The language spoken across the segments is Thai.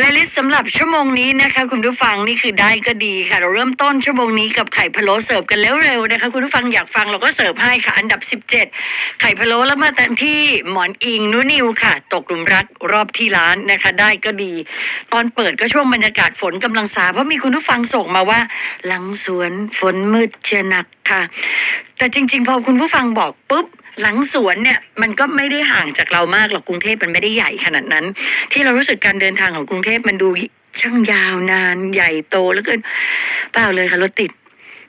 เพลย์ลิสต์สำหรับชั่วโมงนี้นะคะคุณผู้ฟังนี่คือได้ก็ดีค่ะ เราเริ่มต้นชั่วโมงนี้กับไข่พะโล้เสิร์ฟกันเร็วๆนะคะคุณผู้ฟังอยากฟังเราก็เสิร์ฟให้ค่ะ อันดับ 17 ไข่พะโล้แล้วมาแต่ที่หมอนอิงนุนิวค่ะ ตกหลุมรักรอบที่ร้านนะคะได้ก็ดี ตอนเปิดก็ช่วงบรรยากาศฝนกำลังซาเพราะมีคุณผู้ฟังส่งมาว่า หลังสวนฝนมืดเชียหนักค่ะ แต่จริง ๆ พอคุณผู้ฟังบอกปุ๊บ หลังสวนเนี่ยมันก็ไม่ได้ห่างจากเรามากหรอกกรุงเทพมันไม่ได้ใหญ่ขนาดนั้น ที่เรารู้สึกการเดินทางของกรุงเทพมันดูช่างยาวนานใหญ่โตแล้วเกินเปล่าเลยค่ะรถติด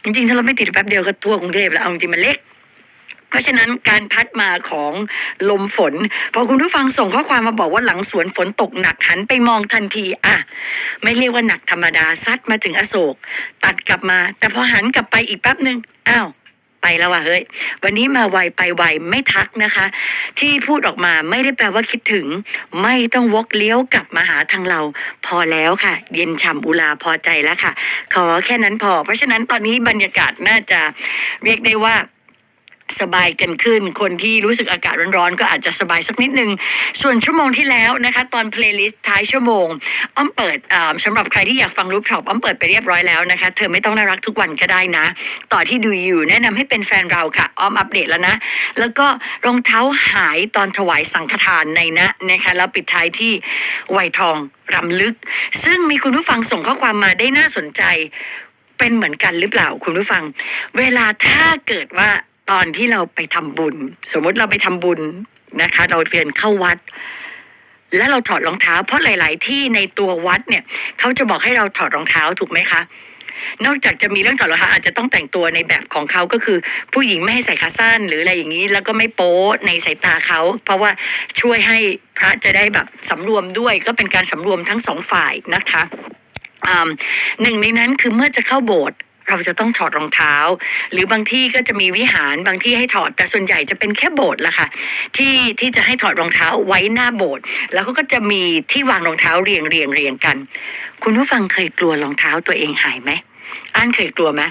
จริงๆ ถ้าเราไม่ติดแป๊บเดียวก็ทั่วกรุงเทพแล้วเอาจริงมันเล็กเพราะฉะนั้นการพัดมาของลมฝน พอคุณผู้ฟังส่งข้อความมาบอกว่าหลังสวนฝนตกหนักหันไปมองทันทีอะไม่เรียกว่าหนักธรรมดาซัดมาถึงอโศก ตัดกลับมา แต่พอหันกลับไปอีกแป๊บหนึ่งอ้าว ไปแล้วว่ะเฮ้ย วันนี้มาไวไปไวไม่ทักนะคะ ที่พูดออกมาไม่ได้แปลว่าคิดถึง ไม่ต้องวกเลี้ยวกลับมาหาทางเรา พอแล้วค่ะ เย็นฉ่ำอุลาพอใจแล้วค่ะ ขอแค่นั้นพอ เพราะฉะนั้นตอนนี้บรรยากาศน่าจะเรียกได้ว่า สบายกันขึ้น คนที่รู้สึกอากาศร้อนๆ ก็อาจจะสบายสักนิดนึง ส่วนชั่วโมงที่แล้วนะคะ ตอนเพลย์ลิสต์ท้ายชั่วโมง อ้อมเปิดอ่าสำหรับใครที่อยากฟังรูปท็อปอ้อมเปิดไปเรียบร้อยแล้วนะคะ เธอไม่ต้องน่ารักทุกวันก็ได้นะ ต่อที่ดูอยู่แนะนำให้เป็นแฟนเราค่ะ อ้อมอัปเดตแล้วนะ แล้วก็รองเท้าหายตอนถวายสังฆทานในนะนะคะแล้วปิดท้ายที่ไวยทองรำลึก ซึ่งมีคุณผู้ฟังส่งข้อความมาได้น่าสนใจเป็นเหมือนกันหรือเปล่าคุณผู้ฟัง เวลาถ้าเกิดว่า ตอนที่เราไปทำบุญ สมมติเราไปทำบุญนะคะ เราเรียนเข้าวัด แล้วเราถอดรองเท้า เพราะหลาย ๆ ที่ในตัววัดเนี่ยเขาจะบอกให้เราถอดรองเท้าถูกไหมคะนอกจากจะมีเรื่องถอดรองเท้าอาจจะต้องแต่งตัวในแบบของเขาก็คือ ผู้หญิงไม่ให้ใส่ขาสั้นหรืออะไรอย่างนี้ แล้วก็ไม่โป๊ในสายตาเขา เพราะว่าช่วยให้พระจะได้แบบสำรวมด้วยก็เป็นการสำรวมทั้งสองฝ่ายนะคะอ่าหนึ่งในนั้นคือเมื่อจะเข้าโบสถ์ เราจะต้องถอดรองเท้า หรือบางที่ก็จะมีวิหารบางที่ให้ถอด แต่ส่วนใหญ่จะเป็นแค่โบสถ์ละค่ะ ที่ที่จะให้ถอดรองเท้าไว้หน้าโบสถ์แล้วเขาก็จะมีที่วางรองเท้าเรียงเรียงเรียงกัน คุณผู้ฟังเคยกลัวรองเท้าตัวเองหายไหมอันเคยกลัวไหม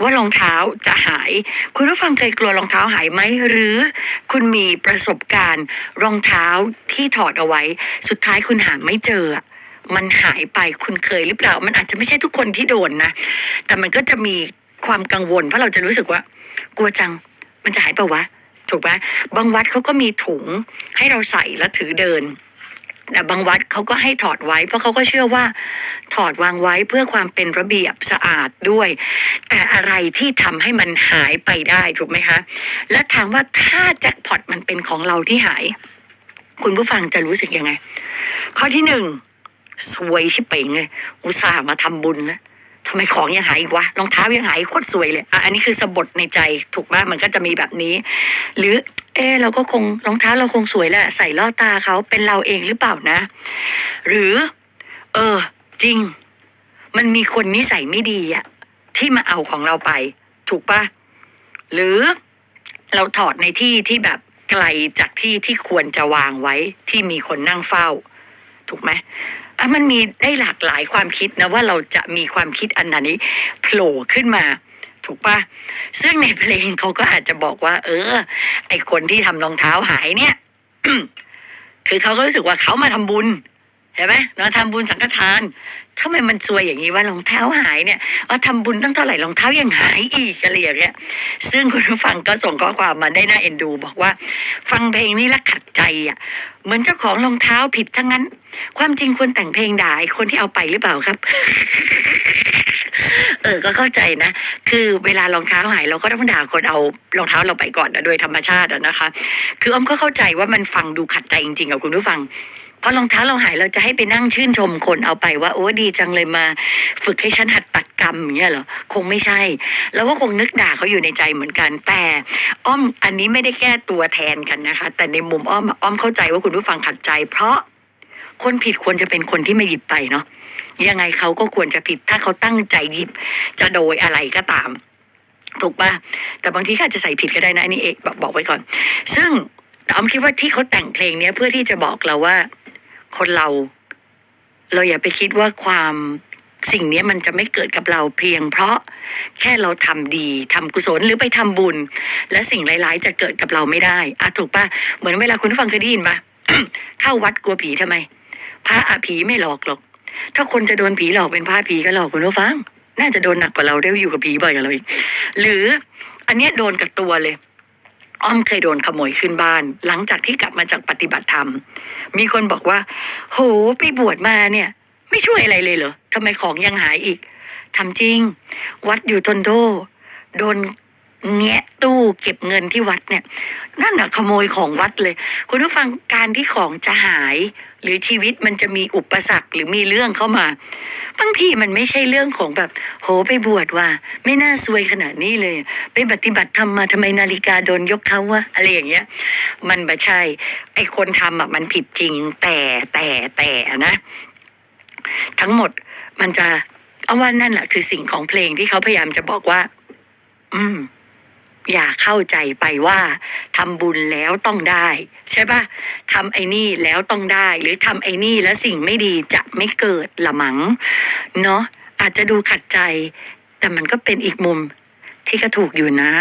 ว่ารองเท้าจะหาย คุณผู้ฟังเคยกลัวรองเท้าหายไหมหรือ คุณมีประสบการณ์ รองเท้าที่ถอดเอาไว้ สุดท้ายคุณหาไม่เจออะ มันหายไปคุณเคยหรือเปล่า มันอาจจะไม่ใช่ทุกคนที่โดนนะ แต่มันก็จะมีความกังวล เพราะเราจะรู้สึกว่า กลัวจังมันจะหายเปล่าวะถูกไหมบางวัดเขาก็มีถุงให้เราใส่แล้วถือเดิน แต่บางวัดเขาก็ให้ถอดไว้ เพราะเขาก็เชื่อว่า ถอดวางไว้เพื่อความเป็นระเบียบสะอาดด้วย แต่อะไรที่ทำให้มันหายไปได้ถูกไหมคะ และถามว่าถ้าแจ็คพอตมันเป็นของเราที่หาย คุณผู้ฟังจะรู้สึกยังไง ข้อที่หนึ่ง สวยชิบเป่งเลยอุตส่าห์มาทำบุญแล้วทำไมของยังหายอีกวะรองเท้ายังหายโคตรสวยเลยอะอันนี้คือสะบดในใจถูกไหมมันก็จะมีแบบนี้ หรือ เออเราก็คงรองเท้าเราคงสวยแหละใส่ล่อตาเขาเป็นเราเองหรือเปล่านะ หรือ เออ จริง มันมีคนนิสัยไม่ดีอะที่มาเอาของเราไป ถูกปะหรือเราถอดในที่ที่แบบไกลจากที่ที่ควรจะวางไว้ที่มีคนนั่งเฝ้า ถูกไหมอะมันมีได้หลากหลายความคิดนะว่าเราจะมีความคิดอันไหนโผล่ขึ้นมาถูกปะซึ่งในเพลงเขาก็อาจจะบอกว่า เออ ไอคนที่ทำรองเท้าหายเนี่ย คือเขาก็รู้สึกว่าเขามาทำบุญ เห็นไหมเราทำบุญสังฆทานทำไมมันซวยอย่างนี้ว่ารองเท้าหายเนี่ยว่าทำบุญตั้งเท่าไหร่รองเท้ายังหายอีกอะไรอย่างเงี้ย ซึ่งคุณผู้ฟังก็ส่งข้อความมาได้น่าเอ็นดู บอกว่า ฟังเพลงนี้แล้วขัดใจอะ เหมือนเจ้าของรองเท้าผิดทั้งนั้น ความจริงควรแต่งเพลงด่าคนที่เอาไปหรือเปล่าครับ เออก็เข้าใจนะ คือเวลารองเท้าหายเราก็ต้องด่าคนเอารองเท้าเราไปก่อนนะโดยธรรมชาตินะคะ คืออ้อมก็เข้าใจว่ามันฟังดูขัดใจจริงๆกับคุณผู้ฟัง พราะรองเท้าเราหายเราจะให้ไปนั่งชื่นชมคนเอาไปว่าโอ้ดีจังเลยมา ฝึกให้ฉันหัดตัดกรรมอย่างเงี้ยเหรอคงไม่ใช่แล้วก็คงนึกด่าเขาอยู่ในใจเหมือนกัน แต่ อ้อมอันนี้ไม่ได้แก้ตัวแทนกันนะคะ แต่ในมุมอ้อมอ้อมเข้าใจว่าคุณผู้ฟังขัดใจ เพราะคนผิดควรจะเป็นคนที่ไม่หยิบไปเนาะยังไงเขาก็ควรจะผิดถ้าเขาตั้งใจหยิบ จะโดยอะไรก็ตาม ถูกปะแต่บางทีเขาอาจจะใส่ผิดก็ได้นะอันนี้เอกบอกไว้ก่อน ซึ่ง ออมคิดว่าที่เขาแต่งเพลงเนี้ยเพื่อที่จะบอกเราว่า คนเรา เราอย่าไปคิดว่าความสิ่งนี้มันจะไม่เกิดกับเราเพียง เพราะแค่เราทำดีทำกุศลหรือไปทำบุญ และสิ่งร้ายๆจะเกิดกับเราไม่ได้อะถูกปะเหมือนเวลาคุณผู้ฟังเคยได้ยินปะเข้าวัดกลัวผีทำไมพระอะผีไม่หลอกหรอก ถ้าคนจะโดนผีหลอกเป็นพาผีก็หลอกคุณผู้ฟัง น่าจะโดนหนักกว่าเราได้อยู่กับผีบ่อยกว่าเราอีก หรืออันเนี้ยโดนกับตัวเลย อ้อมเคยโดนขโมยขึ้นบ้าน หลังจากที่กลับมาจากปฏิบัติธรรม มีคนบอกว่า โหไปบวชมาเนี่ย ไม่ช่วยอะไรเลยเหรอทำไมของยังหายอีกทำจริง วัดอยู่ทนโดโดน แงะตู้เก็บเงินที่วัดเนี่ย นั่นน่ะขโมยของวัดเลย คุณผู้ฟังการที่ของจะหาย หรือชีวิตมันจะมีอุปสรรคหรือมีเรื่องเข้ามาบางทีมันไม่ใช่เรื่องของแบบ โหไปบวชว่า ไม่น่าซวยขนาดนี้เลย ไปปฏิบัติธรรมมาทำไมนาฬิกาโดนยกเขาวะอะไรอย่างเงี้ย มันไม่ใช่ ไอคนทำอะมันผิดจริง แต่แต่แต่นะ ทั้งหมดมันจะเอาว่านั่นแหละคือสิ่งของเพลงที่เขาพยายามจะบอกว่า อืม อย่าเข้าใจไปว่าทำบุญแล้วต้องได้ ใช่ปะทำไอ้นี่แล้วต้องได้ หรือทำไอ้นี่แล้วสิ่งไม่ดีจะไม่เกิดละมังเนาะอาจจะดูขัดใจ แต่มันก็เป็นอีกมุมที่ก็ถูกอยู่นะ